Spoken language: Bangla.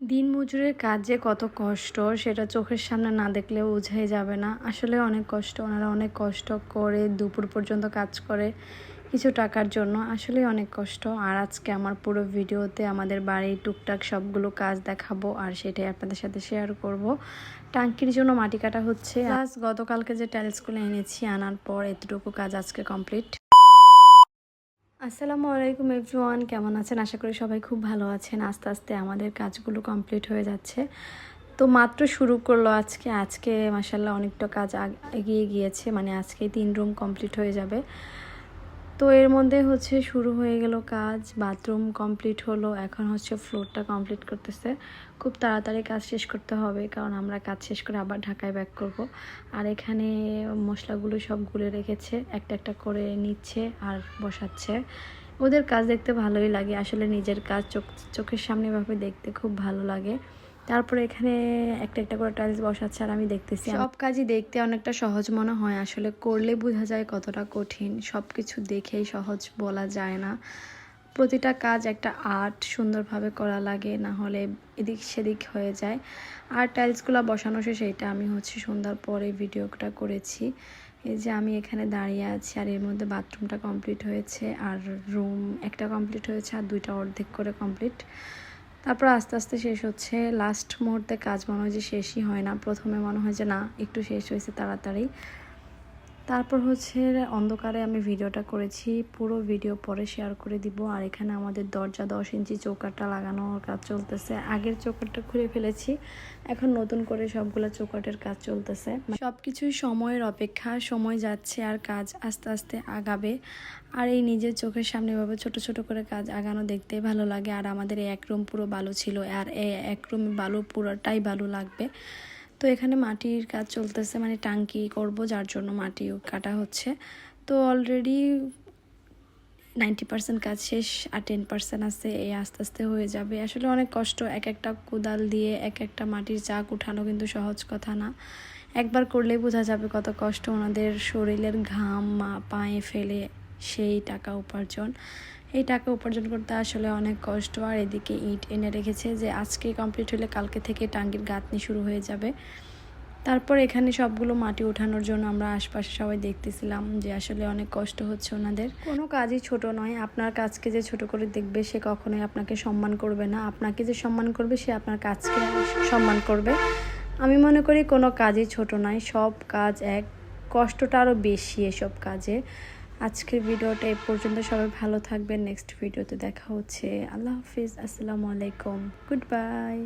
দিন মজুরের কাজ যে কত কষ্ট, সেটা চোখের সামনে না দেখলেও বোঝাই যাবে না। আসলে অনেক কষ্ট, ওনারা অনেক কষ্ট করে দুপুর পর্যন্ত কাজ করে কিছু টাকার জন্য। আসলে অনেক কষ্ট। আর আজকে আমার পুরো ভিডিওতে আমাদের বাড়ির টুকটাক সবগুলো কাজ দেখাবো আর সেটাই আপনাদের সাথে শেয়ার করব। টাঙ্কির জন্য মাটি কাটা হচ্ছে। প্লাস গতকালকে যে টাইলসগুলো এনেছি, আনার পর এতটুকু কাজ আজকে কমপ্লিট আসসালামু আলাইকুম এভরিওয়ান, কেমন আছেন? আশা করি সবাই খুব ভালো আছেন। আস্তে আস্তে আমাদের কাজগুলো কমপ্লিট হয়ে যাচ্ছে। তো মাত্র শুরু করল আজকে। আজকে মাসাল্লাহ অনেকটা কাজ এগিয়ে গিয়েছে। মানে আজকে তিন রুম কমপ্লিট হয়ে যাবে। তো এর মধ্যে হচ্ছে শুরু হয়ে গেল কাজ, বাথরুম কমপ্লিট হলো, এখন হচ্ছে ফ্লোরটা কমপ্লিট করতেছে। খুব তাড়াতাড়ি কাজ শেষ করতে হবে, কারণ আমরা কাজ শেষ করে আবার ঢাকায় ব্যাক করব। আর এখানে মশলাগুলো সব গুলে রেখেছে, একটা একটা করে নিচ্ছে আর বসাচ্ছে। ওদের কাজ দেখতে ভালোই লাগে, আসলে নিজের কাজ চোখ, চোখের সামনে ভাবে দেখতে খুব ভালো লাগে। তারপরে এখানে একটা একটা করে টাইলস বসাচ্ছে আর আমি দেখতেছি সব কাজই দেখতে অনেকটা সহজ মনে হয়, আসলে করলে বোঝা যায় কতটা কঠিন। সব কিছু দেখেই সহজ বলা যায় না। প্রতিটা কাজ একটা আর্ট সুন্দরভাবে করা লাগে, না হলে এদিক সেদিক হয়ে যায়। আর টাইলসগুলো বসানো শেষে এটা আমি হচ্ছে সন্ধ্যার পরে ভিডিওটা করেছি। এই যে আমি এখানে দাঁড়িয়ে আছি আর এর মধ্যে বাথরুমটা কমপ্লিট হয়েছে আর রুম একটা কমপ্লিট হয়েছে আর দুইটা অর্ধেক করে কমপ্লিট তারপর আস্তে আস্তে শেষ হচ্ছে। লাস্ট মুহূর্তে কাজ মনে হয় যে শেষই হয় না। প্রথমে মনে হয় যে না, একটু শেষ হয়েছে তাড়াতাড়ি। তারপর হচ্ছে অন্ধকারে আমি ভিডিওটা করেছি, পুরো ভিডিও পরে শেয়ার করে দিব। আর এখানে আমাদের দরজা দশ ইঞ্চি চৌকাটটা লাগানোর কাজ চলতেছে। আগের চৌকাটটা খুলে ফেলেছি, এখন নতুন করে সবগুলো চৌকাটের কাজ চলতেছে। সব কিছুই সময়ের অপেক্ষা, সময় যাচ্ছে আর কাজ আস্তে আস্তে আগাবে। আর এই নিজের চোখের সামনে ভাবে ছোট ছোট করে কাজ আগানো দেখতে ভালো লাগে। আর আমাদের এই এক রুম পুরো বালু ছিল, আর এই এক রুম বালু পুরোটাই বালু লাগবে। তো এখানে মাটির কাজ চলতেছে মানে টাঙ্কি করব, যার জন্য মাটিও কাটা হচ্ছে। তো অলরেডি নাইনটি পার্সেন্ট কাজ শেষ, আর টেন পার্সেন্ট আছে এই আস্তে আস্তে হয়ে যাবে। আসলে অনেক কষ্ট, এক একটা কোদাল দিয়ে এক একটা মাটির চাক উঠানো কিন্তু সহজ কথা না। একবার করলেই বোঝা যাবে কত কষ্ট ওনাদের শরীরের ঘাম, মা- পায়ে ফেলে সেই টাকা উপার্জন। এই টাকা উপার্জন করতে আসলে অনেক কষ্ট, আর এদিকে ইট এনে রেখেছে যে আজকে কমপ্লিট হলে কালকে থেকে টাঙ্গির গাঁথনি শুরু হয়ে যাবে। তারপর এখানে সবগুলো মাটি ওঠানোর জন্য আমরা আশপাশে সবাই দেখতেছিলাম যে আসলে অনেক কষ্ট হচ্ছে ওনাদের। কোনো কাজই ছোট নয়, আপনার কাজকে যে ছোট করে দেখবে সে কখনোই আপনাকে সম্মান করবে না। আপনাকে যে সম্মান করবে, সে আপনার কাজকে সম্মান করবে। আমি মনে করি কোনো কাজই ছোট নয়, সব কাজ এক। কষ্টটা আরও বেশি এসব কাজে। আজকের ভিডিওটা এ পর্যন্ত। সবাই ভালো থাকবেন। নেক্সট ভিডিওতে দেখা হচ্ছে। আল্লাহ হাফিজ। আসসালামু আলাইকুম। Good bye.